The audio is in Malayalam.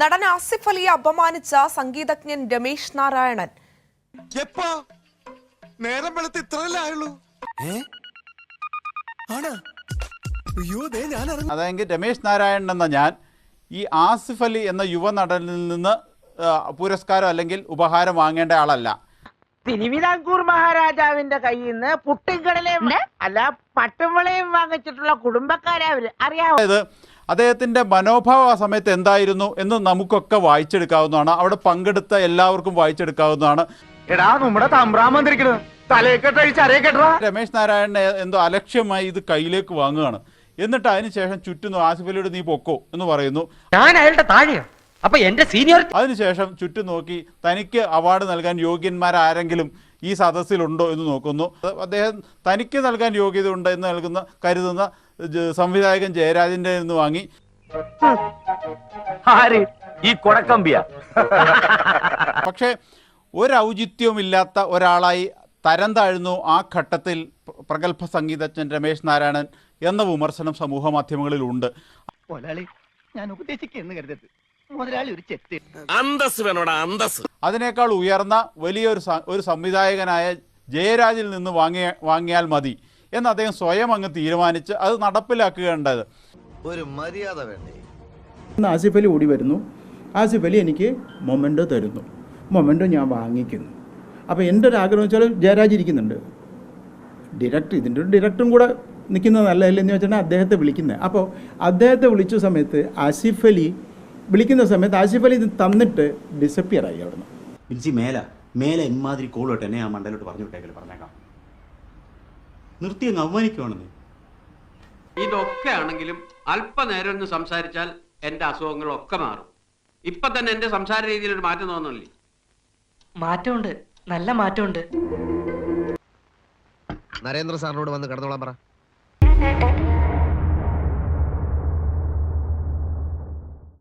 നടൻ ആസിഫ് അലിയെ അപമാനിച്ച സംഗീതജ്ഞൻ രമേശ് നാരായണൻ. നേരം വെളുത്ത് ഇത്രയല്ലായുള്ളൂ അതായത് രമേശ് നാരായണൻ എന്ന ഞാൻ ഈ ആസിഫ് അലി എന്ന യുവ നടനിൽ നിന്ന് പുരസ്കാരം അല്ലെങ്കിൽ ഉപഹാരം വാങ്ങേണ്ട ആളല്ല. തിരുവിതാംകൂർ മഹാരാജാവിന്റെ കയ്യിൽ നിന്ന് പുട്ടിക്കടലയും അല്ല പട്ടുമ്പളയും വാങ്ങിച്ചിട്ടുള്ള കുടുംബക്കാരെ അവർ അറിയാവോ? അദ്ദേഹത്തിന്റെ മനോഭാവം ആ സമയത്ത് എന്തായിരുന്നു എന്ന് നമുക്കൊക്കെ വായിച്ചെടുക്കാവുന്നതാണ്. അവിടെ പങ്കെടുത്ത എല്ലാവർക്കും വായിച്ചെടുക്കാവുന്നതാണ്. എടാ നമ്മുടെ തമ്പ്രാൻ രമേശ് നാരായണ എന്തോ അലക്ഷ്യമായി ഇത് കയ്യിലേക്ക് വാങ്ങുകയാണ്. എന്നിട്ട് അതിനുശേഷം ചുറ്റുന്നു ആസിഫ് അലിയോട് നീ പൊക്കോ എന്ന് പറയുന്നു. ഞാൻ അയാളുടെ താഴെയാ. അപ്പൊ എന്റെ സീനിയർ അതിനുശേഷം ചുറ്റും നോക്കി തനിക്ക് അവാർഡ് നൽകാൻ യോഗ്യന്മാരാരെങ്കിലും ഈ സദസ്സിലുണ്ടോ എന്ന് നോക്കുന്നു. അദ്ദേഹം തനിക്ക് നൽകാൻ യോഗ്യത ഉണ്ട് എന്ന് നൽകുന്ന കരുതുന്ന സംവിധായകൻ ജയരാജന്റെ നിന്ന് വാങ്ങി. ആര്? ഈ കൊടക്കമ്പിയ. പക്ഷേ ഒരൗചിത്യവുമില്ലാത്ത ഒരാളായി തരം താഴ്ന്നു ആ ഘട്ടത്തിൽ പ്ര- പ്രഗത്ഭ സംഗീതജ്ഞൻ രമേശ് നാരായണൻ എന്ന വിമർശനം സമൂഹ മാധ്യമങ്ങളിലുണ്ട്. ഉണ്ട് ഞാൻ ഉപദേശിക്കുന്നു കരുതരുത്. മുതലാളി ഒരു ചെത്ത് അന്തസ് വേണോടാ അന്തസ് അതിനേക്കാൾ ഉയർന്ന വലിയൊരു ഒരു സംവിധായകനായ ജയരാജിൽ നിന്ന് വാങ്ങിയ വാങ്ങിയാൽ മതി എന്ന് അദ്ദേഹം സ്വയം അങ്ങ് തീരുമാനിച്ച് അത് നടപ്പിലാക്കുകയുണ്ടായത്. ഒരു മര്യാദ വേണ്ടേ? ഇന്ന് ആസിഫ് അലി ഓടി വരുന്നു. ആസിഫ് അലി എനിക്ക് മൊമെന്റോ തരുന്നു. മൊമെന്റോ ഞാൻ വാങ്ങിക്കുന്നു. അപ്പോൾ എന്റെ ഒരു ആഗ്രഹം വെച്ചാൽ ജയരാജ് ഇരിക്കുന്നുണ്ട്. ഡിറക്ടർ ഇതിന്റെ ഒരു ഡിറക്ടറും കൂടെ നിൽക്കുന്നത് നല്ലതല്ലെന്ന് വെച്ചിട്ടുണ്ടെങ്കിൽ വെച്ചാൽ അദ്ദേഹത്തെ വിളിക്കുന്നത്. അപ്പോൾ അദ്ദേഹത്തെ വിളിച്ച സമയത്ത് ആസിഫ് അലി വിളിക്കുന്ന സമയത്ത് ആസിഫ് അലി ഇത് തന്നിട്ട് ഡിസപ്പിയർ ആയി അവിടുന്ന്. ബിൽജി മേല മേലെ ഇമാതിരി കോളോട്ട് എന്നെ ആ മണ്ടലോട്ട് പറഞ്ഞു വിട്ടേക്കൽ പറഞ്ഞേക്കാം. നിർത്തി അങ്ങ് അവമാനിക്കുവാണെന്ന്. ഇതൊക്കെ ആണെങ്കിലും അല്പനേരം ഒന്ന് സംസാരിച്ചാൽ എന്റെ അസുഖങ്ങളൊക്കെ മാറും. ഇപ്പൊ തന്നെ എന്റെ സംസാര രീതിയിൽ ഒരു മാറ്റം തോന്നുന്നില്ലേ? മാറ്റമുണ്ട്. നല്ല മാറ്റമുണ്ട്. നരേന്ദ്ര സാറിനോട് വന്ന് കിടന്നോളാൻ പറ.